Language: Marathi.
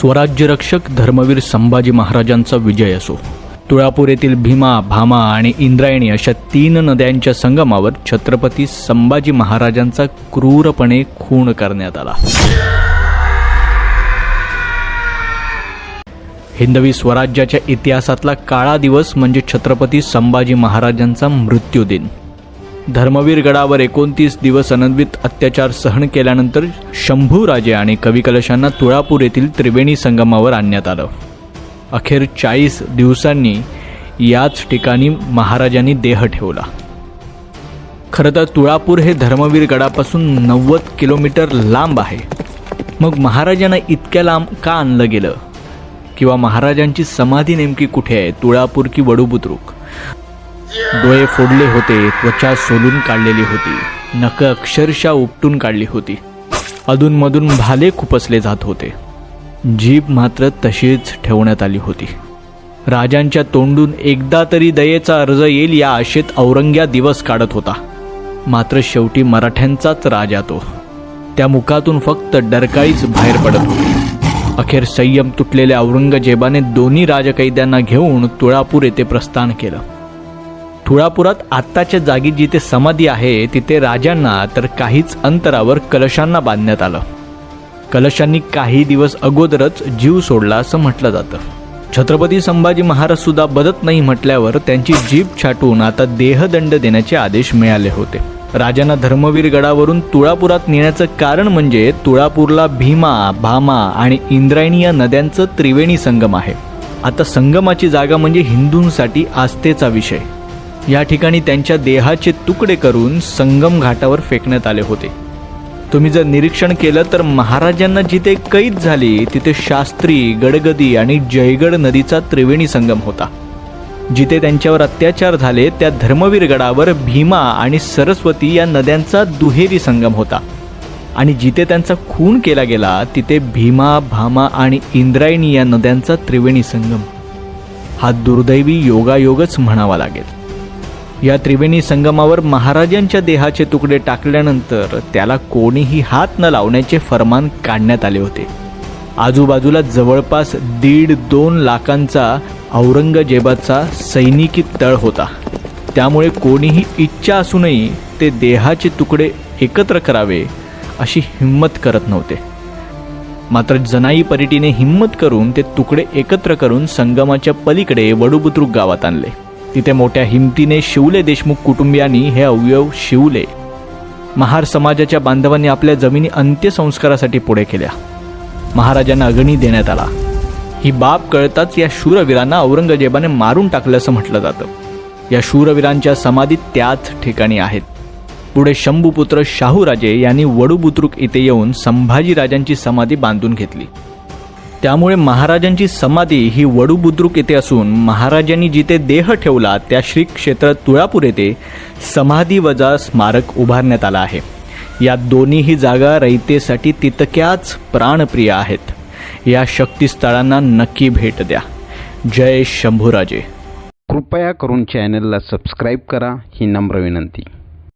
स्वराज्यरक्षक धर्मवीर संभाजी महाराजांचा विजय असो. तुळापूर येथील भीमा भामा आणि इंद्रायणी अशा तीन नद्यांच्या संगमावर छत्रपती संभाजी महाराजांचा क्रूरपणे खून करण्यात आला. हिंदवी स्वराज्याच्या इतिहासातला काळा दिवस म्हणजे छत्रपती संभाजी महाराजांचा मृत्यू दिन धर्मवीर गडावर एकोणतीस दिवस अनन्वित अत्याचार सहन केल्यानंतर शंभूराजे आणि कविकलशांना तुळापूर येथील त्रिवेणी संगमावर आणण्यात आलं. अखेर चाळीस दिवसांनी याच ठिकाणी महाराजांनी देह ठेवला. खरं तर तुळापूर हे धर्मवीर गडापासून नव्वद किलोमीटर लांब आहे. मग महाराजांना इतक्या लांब का आणलं गेलं? किंवा महाराजांची समाधी नेमकी कुठे आहे? तुळापूर की वडूबुद्रुक? डोळे फोडले होते त्वचा सोलून काढलेली होती. नख अक्षरशः उपटून काढली होती. अधूनमधून भाले खुपसले जात होते. जीभ मात्र तशीच ठेवण्यात आली होती. राजांच्या तोंडून एकदा तरी दयेचा अर्ज येईल या आशेत औरंग्या दिवस काढत होता. मात्र शेवटी मराठ्यांचाच राजा तो. त्या मुखातून फक्त डरकाळीच बाहेर पडत होती. अखेर संयम तुटलेल्या औरंगजेबाने दोन्ही राजकैद्यांना घेऊन तुळापूर येथे प्रस्थान केलं. तुळापुरात आत्ताच्या जागी जिथे समाधी आहे तिथे राजांना तर काहीच अंतरावर कलशांना बांधण्यात आलं. कलशांनी काही दिवस अगोदरच जीव सोडला असं म्हटलं जातं. छत्रपती संभाजी महाराज सुद्धा बदत नाही म्हटल्यावर त्यांची जीभ छाटून आता देहदंड देण्याचे आदेश मिळाले होते. राजांना धर्मवीर गडावरून तुळापुरात नेण्याचं कारण म्हणजे तुळापूरला भीमा भामा आणि इंद्रायणी या नद्यांचं त्रिवेणी संगम आहे. आता संगमाची जागा म्हणजे हिंदूंसाठी आस्थेचा विषय. या ठिकाणी त्यांच्या देहाचे तुकडे करून संगम घाटावर फेकण्यात आले होते. तुम्ही जर निरीक्षण केलं तर महाराजांना जिथे कैद झाली तिथे शास्त्री गडगदी आणि जयगड नदीचा त्रिवेणी संगम होता. जिथे त्यांच्यावर अत्याचार झाले त्या धर्मवीर गडावर भीमा आणि सरस्वती या नद्यांचा दुहेरी संगम होता. आणि जिथे त्यांचा खून केला गेला तिथे भीमा भामा आणि इंद्रायणी या नद्यांचा त्रिवेणी संगम. हा दुर्दैवी योगायोगच म्हणावा लागेल. या त्रिवेणी संगमावर महाराजांच्या देहाचे तुकडे टाकल्यानंतर त्याला कोणीही हात न लावण्याचे फरमान काढण्यात आले होते. आजूबाजूला जवळपास दीड दोन लाखांचा औरंगजेबाचा सैनिकी तळ होता. त्यामुळे कोणीही इच्छा असूनही ते देहाचे तुकडे एकत्र करावे अशी हिंमत करत नव्हते. मात्र जनाई परिटीने हिंमत करून ते तुकडे एकत्र करून संगमाच्या पलीकडे वडुबुद्रुक गावात आणले. तिथे मोठ्या हिमतीने शिवले देशमुख कुटुंबियांनी हे अवयव शिवले. महार समाजाच्या बांधवांनी आपल्या जमिनी अंत्यसंस्कारासाठी पुढे केल्या. महाराजांना अग्नी देण्यात आला. ही बाब कळताच या शूरवीरांना औरंगजेबाने मारून टाकलं असं म्हटलं जातं. या शूरवीरांच्या समाधी त्याच ठिकाणी आहेत. पुढे शंभूपुत्र शाहूराजे यांनी वडूबुद्रुक इथे येऊन संभाजीराजांची समाधी बांधून घेतली. त्यामुळे महाराजांची समाधी ही वडू बुद्रुक येथे असून महाराजांनी जिथे देह ठेवला त्या श्री क्षेत्र तुळापूर येथे समाधी वजा स्मारक उभारण्यात आला आहे. या दोन्हीही जागा रयतेसाठी तितक्याच प्राणप्रिय आहेत. या शक्तिस्थळांना नक्की भेट द्या. जय शंभूराजे. कृपया करून चॅनलला सबस्क्राईब करा ही नम्र विनंती.